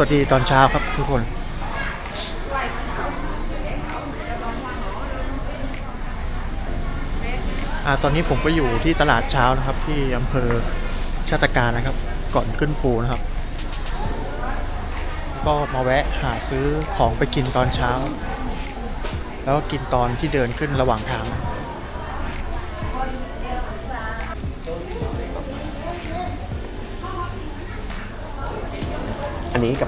วัสดีตอนเช้าครับทุกคนอตอนนี้ผมก็อยู่ที่ตลาดเช้านะครับ ที่อำเภอชาตการนะครับ ก่อนขึ้นภูนะครับ ก็มาแวะหาซื้อของไปกินตอนเช้า แล้วก็กินตอนที่เดินขึ้นระหว่างทางอันนี้กับ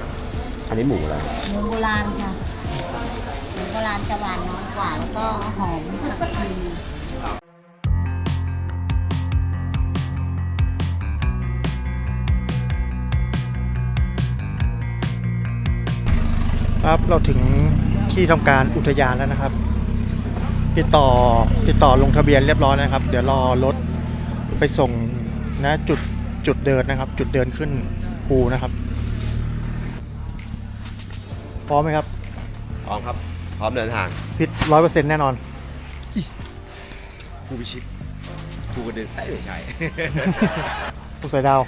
อันนี้หมูอะไรหมูโบราณค่ะหมูโบราณจะหวานน้อยกว่า แล้วก็หอมผักชีครับเราถึงที่ทำการอุทยานแล้วนะครับ ติดต่อติดต่อลงทะเบียนเรียบร้อยนะครับ เดี๋ยวรอรถไปส่งนะจุดจุดเดินนะครับ จุดเดินขึ้นภูนะครับพ ร้อมไหมครับ พร้อมครับ พร้อมเดินทางฟิตร้อยเปอร์เซ็นต์แน่นอนผู้พิชิตผู้กระดึงเอ้ยไม่ใช่ ผู้สวยดาว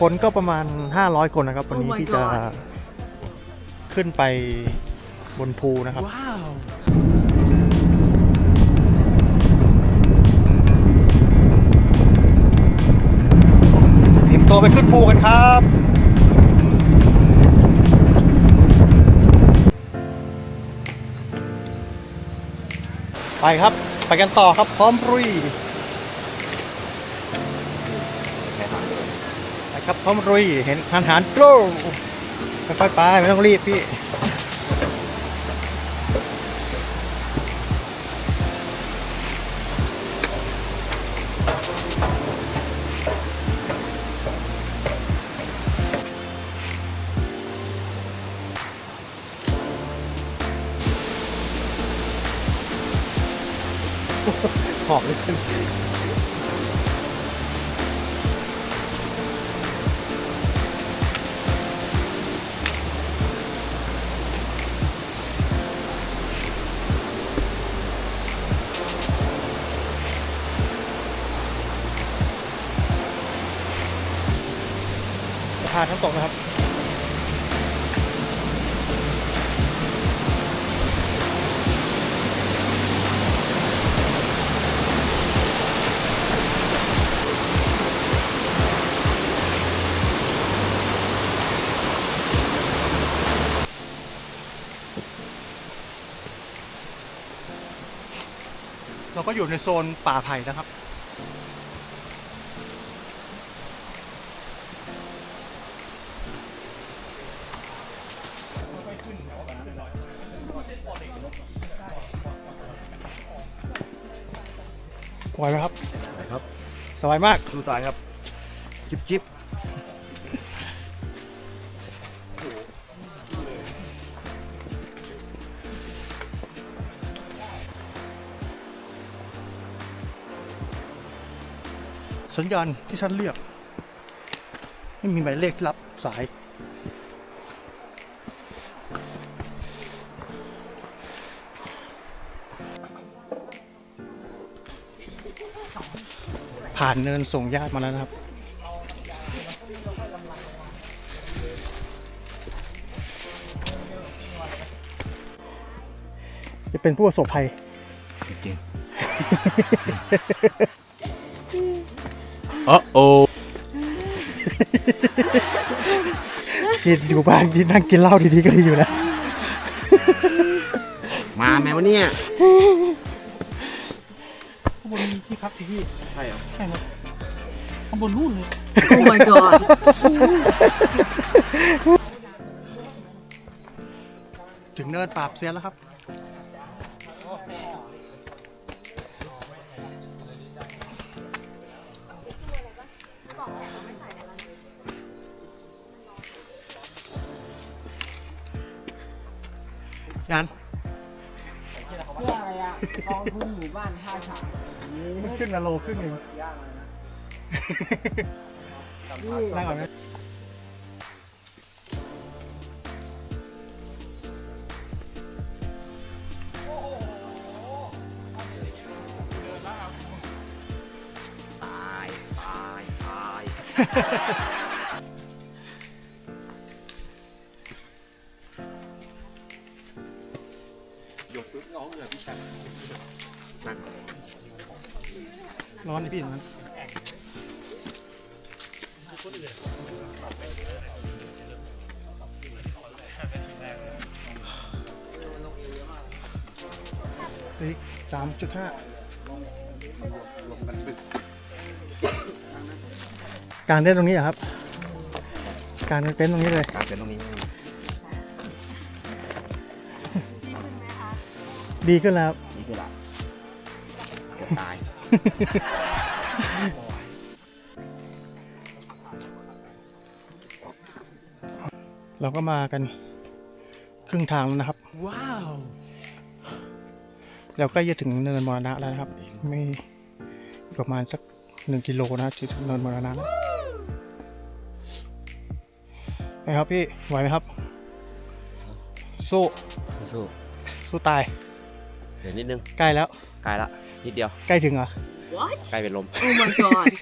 คนก็ประมาณ 500 คนนะครับ วันนี้ที่จะขึ้นไปบนภูนะครับเตรี ตัวไปขึ้นภูกันครับไปครับ ไปกันต่อครับพร้อมรุยไปครับพร้อมรุยเห็นหันหันโกรค่อยๆไปไม่ต้องรีบพี่ สะพานน้ำตกนะครับเราก็อยู่ในโซนป่าไผ่นะครับ ไหวไหมครับครับ สบายมาก สู้ตายครับ จิบจิบสัญญาณที่ฉันเรียก ไม่มีหมายเลขที่รับสาย ผ่านเนินส่งญาติมาแล้วนะครับ จะเป็นผู้ประสบภัย จริงจริงสิอยู่บ้านที่นั่งกินเหล้าดีๆก็ดีอยู่แล้วมาแมวะเนี่ย ข้างบนมีที่พักที่ใช่เหรอใช่ครับข้างบนนู่นเลยโอ้ my god ถึงเนินปราบเซียนแล้วครับ ยัน เพื่ออะไรอะกองทุนหมู่บ้านท่าฉาง ขึ้นมาโลครึ่งหนึ่งนี่นั่งก่อนนะหยดปุ๊บน้องเหงื่อพี่ชันนั่ง ร้อนดิพี่ตรงนั้นอีกสามจุดห้าลงกันบึกการเต้นตรงนี้เหรอครับ การเต้นตรงนี้เลยกางเต็นท์ตรงนี้ ดีขึ้นแล้วครับนี่คือหลับเกือบตาย เราก็มากันครึ่งทางแล้วนะครับ ว้าวเราใกล้จะถึงเนินมรณะแล้วนะครับ อีกไม่อีกประมาณสักหนึ่งกิโลนะถึงเนินมรณะแล้วไหมครับพี่ไหวไหมครับ สู้สู้สู้ตายๆเดี๋ยวนิดนึงใกล้แล้วใกล้ละนิดเดียว ใกล้ถึงเหรอ What ใกล้เป็นลม Oh my god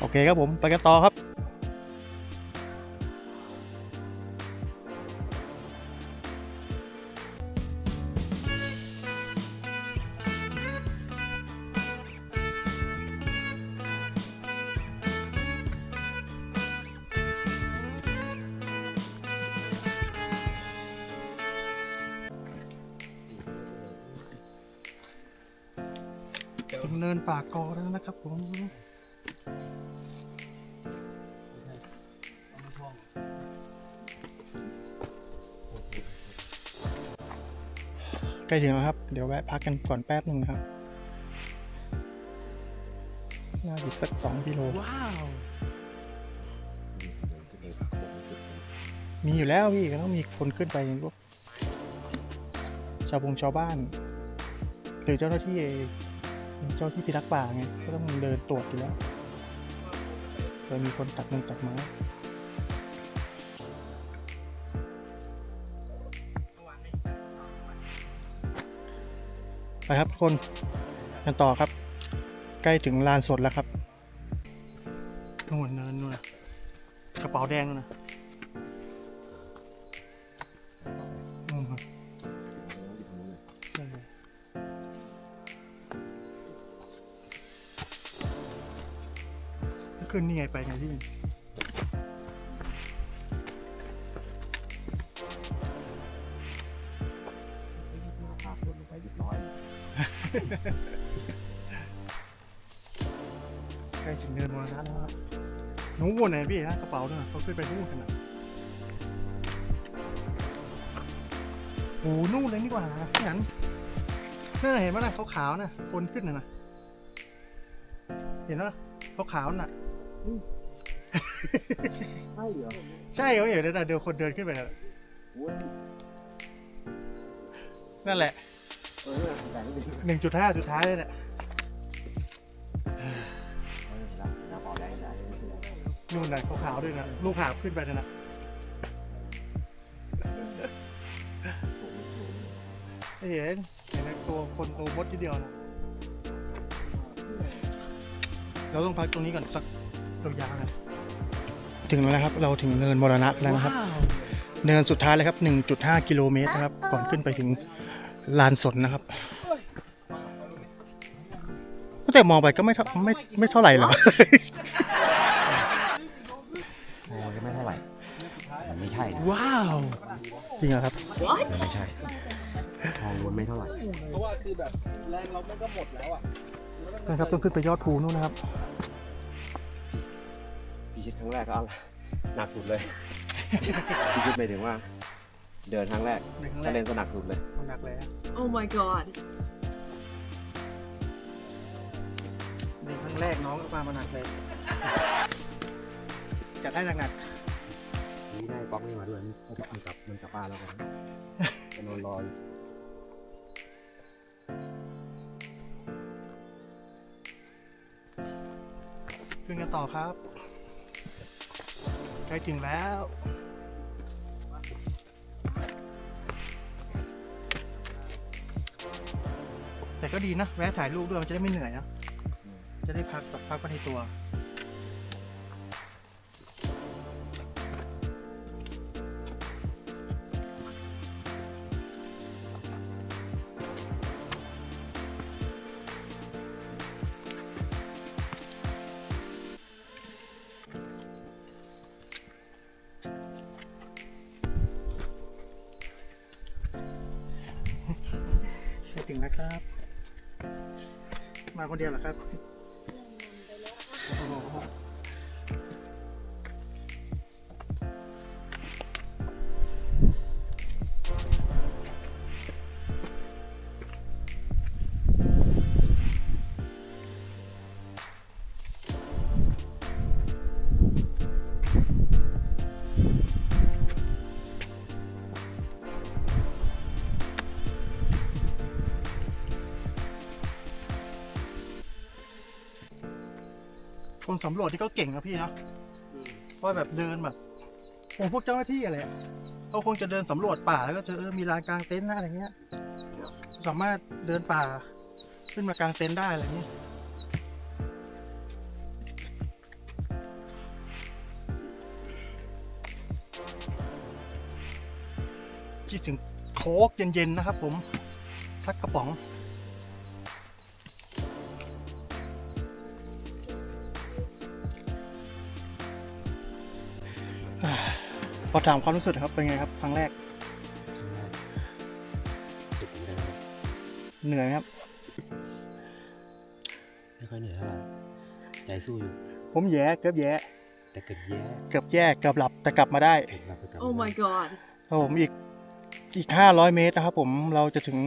โอเคครับผมไปกันต่อครับ ใกล้ถึงแล้วครับ เดี๋ยวแวะพักกันก่อนแป๊บหนึ่งนะครับ น่าอีกสักสองกิโลมีอยู่แล้วพี่ก็ต้องมีคนขึ้นไปอย่างพวกชาวบงชาวบ้าน หรือเจ้าหน้าที่เจ้าหน้าที่พิทักษ์ป่าไง ก็ต้องเดินตรวจอยู่แล้วเผื่อมีคนตัดมงตัดไม้ ไปครับทุกคนกันต่อครับ ใกล้ถึงลานสดแล้วครับนู่นเนินนู่นนะกระเป๋าแดงนู่นนะนู่นครับใช่ขึ้นนี่ไงไปไงพี่ ใกล้ถึงเนินมรณะแล้วครับนู้นไหนพี่ฮะกระเป๋าเนี่ยเขาขึ้นไปนู่นกันนะโอ้นู่นเลยนี่กว่าพี่หันนั่นนะเห็นไหมนะขาวๆนะคนขึ้นน่ะนะเห็นไหมขาวๆน่ะใช่เหรอใช่เขาเห็นนะเดี๋ยวคนเดินขึ้นไปนะนั่นแหละ หนึ่งจุดห้าสุดท้ายเลยแหละแล้วพอได้ได้นู่นน่ะขาวๆด้วยนะ ลูกหาบขึ้นไปนะนะไม่เห็นเห็นแต่ตัวคนตัวมดทีเดียวนะเราต้องพักตรงนี้ก่อนสักยาวๆนะถึงแล้วนะครับ เราถึงเนินมรณะแล้วนะครับ เนินสุดท้ายเลยครับ 1.5 กิโลเมตรนะครับ ก่อนขึ้นไปถึง ลานสนนะครับแต่มองไปก็ไม่เท่าไม่ไม่เท่าไหร่หรอกโอ้ยังไม่เท่าไหร่ มันไม่ใช่นะจริงเหรอครับ มันไม่ใช่ทองมันไม่เท่าไหร่นะครับต้องขึ้นไปยอดภูนู่นนะครับพี่ชิดครั้งแรกก็เอาหนักสุดเลยพี่ชิดไปถึงว่า เดินครั้งแรกเดินครั้งแรกจะเล่นสนักสุดเลยหนักเลยอะ Oh my god เดินครั้งแรกน้องก็มามาหนักเลย จัดให้หนักนี่ได้ป๊อกนี่มาด้วยนี่มันกลับมันกลับมันกลับบ้านแล้วกันจะนอนรออยู่ๆขึ้นกันต่อครับ ใกล้ถึงแล้ว แต่ก็ดีนะแวะถ่ายรูปด้วยมันจะได้ไม่เหนื่อยนะจะได้พักแบบพักไปในตัวถึงแล้วครับ มาคนเดียวเหรอครับ คนสำรวจที่ก็เก่งนะพี่เนาะว่าแบบเดินแบบโอ้พวกเจ้าหน้าที่อะไรอะเขาคงจะเดินสำรวจป่าแล้วก็เจอเออมีลานกลางเต็นท์นะอะไรเงี้ย สามารถเดินป่าขึ้นมากางเต็นท์ได้อะไรเงี้ยคิดถึงโค้กเย็นๆนะครับผม สักกระป๋อง พอถามความรู้สึกครับเป็นไงครับครั้งแรกสุดเหมือนเดิมครับเหนื่อยไหมครับ ไม่ค่อยเหนื่อยเท่าไหร่ใจสู้อยู่ ผมแย่เกือบแย่แต่เกิดแย่เกือบแย่เกือบหลับแต่กลับมาได้เกิดหลับไปกลับ Oh my god ครับผมอีกอีกห้าร้อยเมตรนะครับ ผมเราจะถึง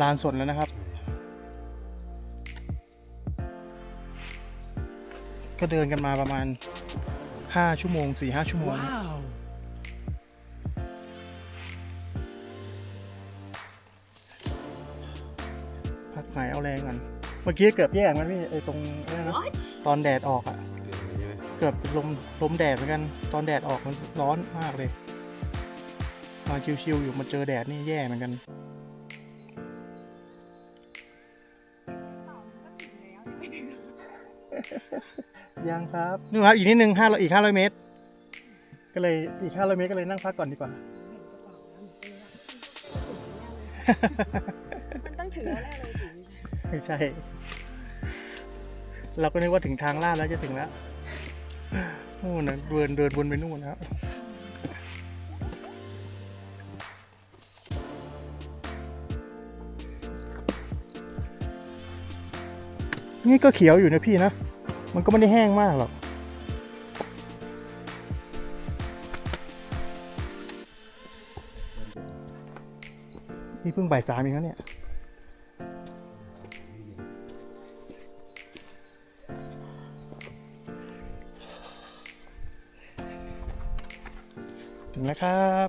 ลานสนแล้วนะครับ ก็เดินกันมาประมาณห้าชั่วโมงสี่ห้าชั่วโมงพั หายเอาแรงก่อน เมื่อกี้เกือบแย่เหมือนกันพี่ไอ้ตรงนั้นนะ What ตอนแดดออกอะเกิดอะไรใช่ไหมเกือบลมลมแดดเหมือนกัน ตอนแดดออกมันร้อนมากเลย มาชิวๆอยู่มาเจอแดดนี่แย่เหมือนกัน ยังครับนี่ครับอีกนิดนึงห้าอีกห้าร้อยเมตร ก็เลยอีกห้าร้อยเมตรก็เลยนั่งพักก่อนดีกว่า มันต้องถึงแล้วแน่เลยสิ ไม่ใช่ เราก็นึกว่าถึงทางลาดแล้วจะถึงแล้วนู่นนะเดินเดินวนไปนู่นนะครับนี่ก็เขียวอยู่นะพี่นะ มันก็ไม่ได้แห้งมากหรอก นี่เพิ่งบ่ายสามเองนะเนี่ย นะครับ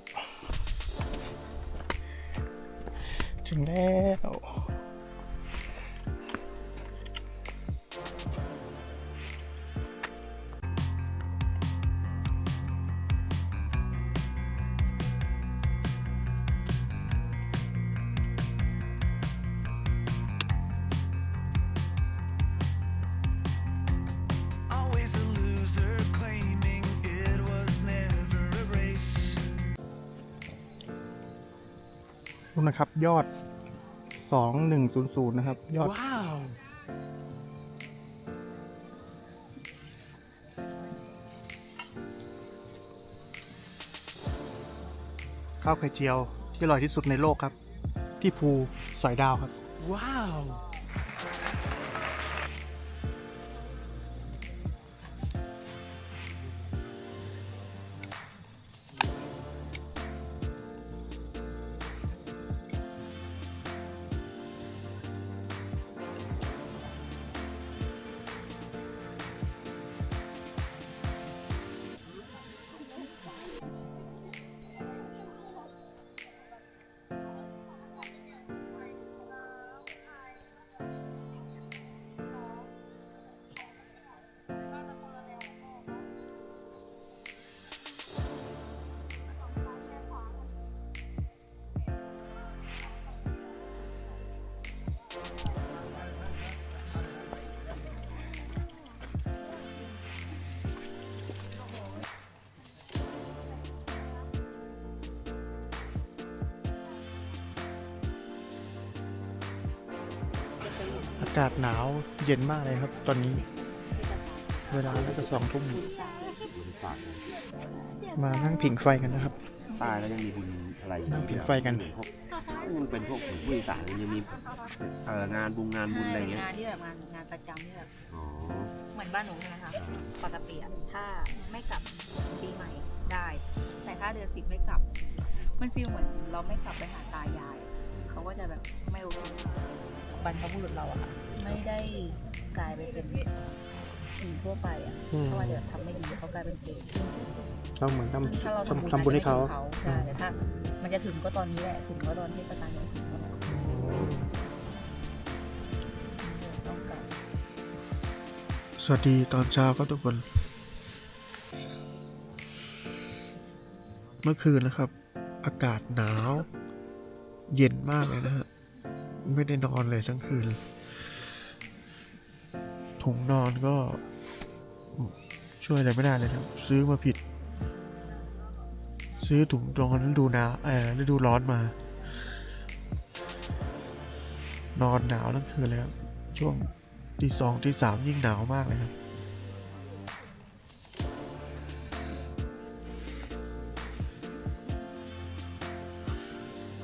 ดูนะครับ ยอด 2100 นะครับ ยอด Wow. ข้าวไข่เจียวที่อร่อยที่สุดในโลกครับ ที่ภูสอยดาวครับ Wow. อากาศหนาวเย็นมากเลยครับ ตอนนี้ เวลาน่าจะสองทุ่มบนฝากมานั่งผิงไฟกันนะครับ ใต้แล้วยังมีบุญอะไรอะไรนั่งผิงไฟกันเหมือพวกยังเป็นพวกของผู้อีสานยังมีเอ่องานบุงงานบุญอะไรเงี้ย งานที่แบบงานงานประจำที่แบบอ๋อ เหมือนบ้านหนูใช่ไหมคะปกติอะถ้าไม่กลับปีใหม่ได้ แต่ถ้าเดือนสิบไม่กลับ มันฟีลเหมือนเราไม่กลับไปหาตายาย เขาก็จะแบบไม่โอเค บรรพบุรุษเราอะไม่ได้กลายไปเป็นผีทั่วไปอะอืม เพราะว่าเดี๋ยวทำไม่ดีเขากลายเป็นเกย์เราเหมือนทซึ่งถ้าเราำทำทำบุญให้เขาใช่แต่ถ้ามันจะถึงก็ตอนนี้แหละถึงก็ตอนเทศกาลยังถึงก็แหละต้องกลับ สวัสดีตอนเช้าครับทุกคน เมื่อคืนนะครับ อากาศหนาว เย็นมากเลยนะฮะ ไม่ได้นอนเลยทั้งคืน ถุงนอนก็ ช่วยอะไรไม่ได้เลยครับ ซื้อมาผิด ซื้อถุงนอนฤดูหนาวเออฤดูร้อนมา นอนหนาวทั้งคืนเลยครับ ช่วงตีสองตีสามยิ่งหนาวมากเลยครับ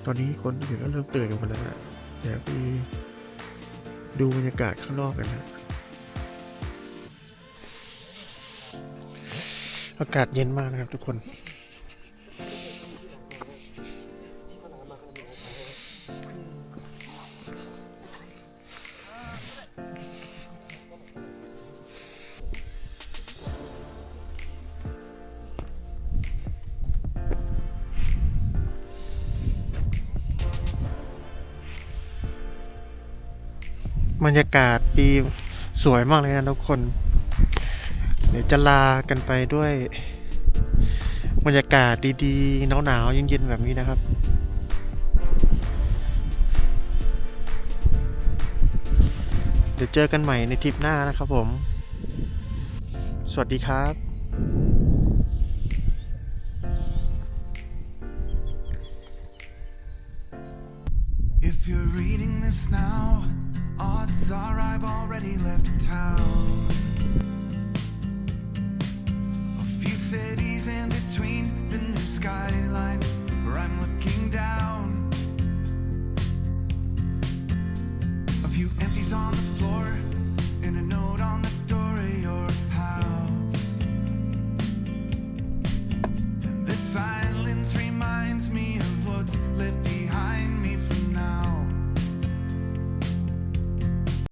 ตอนนี้คนอื่นก็เริ่มตื่นกันหมดแล้วนะ ดี๋ยวไปดูบรรยากาศข้างนอกกันนะอากาศเย็นมากนะครับทุกคน บรรยากาศดีสวยมากเลยนะทุกคน เดี๋ยวจะลากันไปด้วย บรรยากาศดีๆหนาวๆเย็นๆแบบนี้นะครับเดี๋ยวเจอกันใหม่ในทริปหน้านะครับผม สวัสดีครับ If you're reading this now, odds are I've already left town. A few cities in between the new skyline where I'm looking down.